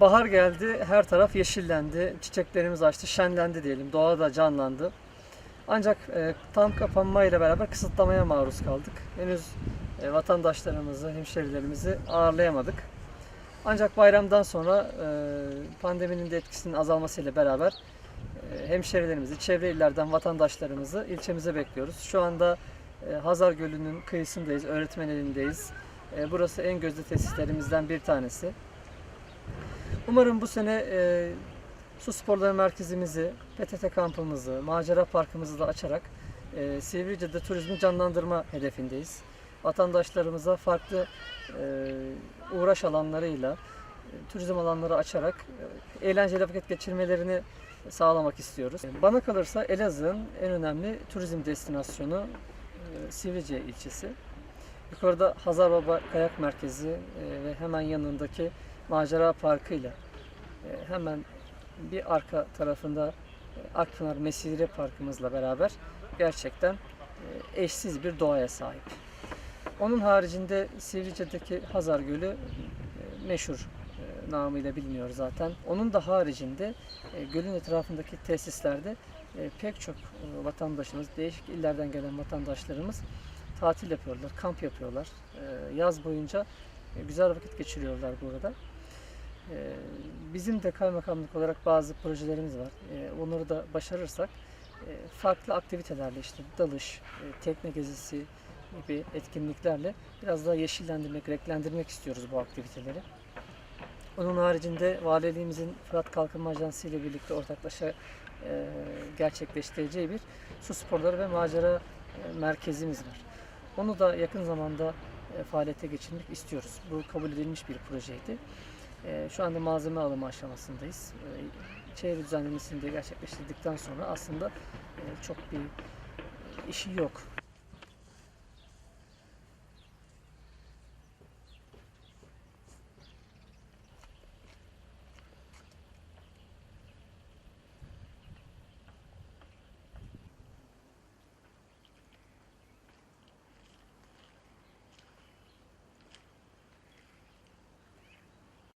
Bahar geldi, her taraf yeşillendi, çiçeklerimiz açtı, şenlendi diyelim, doğa da canlandı. Ancak e, tam kapanmayla beraber kısıtlamaya maruz kaldık. Henüz e, vatandaşlarımızı, hemşerilerimizi ağırlayamadık. Ancak bayramdan sonra e, pandeminin de etkisinin azalmasıyla beraber e, hemşerilerimizi, çevre illerden vatandaşlarımızı ilçemize bekliyoruz. Şu anda e, Hazar Gölü'nün kıyısındayız, öğretmen evindeyiz. E, burası en gözde tesislerimizden bir tanesi. Umarım bu sene e, su sporları merkezimizi, PTT kampımızı, macera parkımızı da açarak e, Sivrice'de turizmi canlandırma hedefindeyiz. Vatandaşlarımıza farklı e, uğraş alanlarıyla e, turizm alanları açarak e, eğlenceli vakit geçirmelerini sağlamak istiyoruz. Bana kalırsa Elazığ'ın en önemli turizm destinasyonu e, Sivrice ilçesi. Yukarıda Hazarbaba Kayak Merkezi e, ve hemen yanındaki Macera Parkı ile e, hemen bir arka tarafında e, Akpınar Mesire Parkımızla beraber gerçekten e, eşsiz bir doğaya sahip. Onun haricinde Sivrice'deki Hazar Gölü e, meşhur e, namıyla biliniyor zaten. Onun da haricinde gölün etrafındaki tesislerde pek çok vatandaşımız, değişik illerden gelen vatandaşlarımız tatil yapıyorlar, kamp yapıyorlar. Yaz boyunca güzel vakit geçiriyorlar burada. E, Bizim de kaymakamlık olarak bazı projelerimiz var. E, Onları da başarırsak e, farklı aktivitelerle işte dalış, e, tekne gezisi gibi etkinliklerle biraz daha yeşillendirmek, renklendirmek istiyoruz bu aktiviteleri. Onun haricinde valiliğimizin Fırat Kalkınma Ajansı ile birlikte ortaklaşa e, gerçekleştireceği bir su sporları ve macera merkezimiz var. Onu da yakın zamanda faaliyete geçirmek istiyoruz. Bu kabul edilmiş bir projeydi. E, şu anda malzeme alımı aşamasındayız. E, çevre düzenlemesini de gerçekleştirdikten sonra aslında e, çok bir işi yok.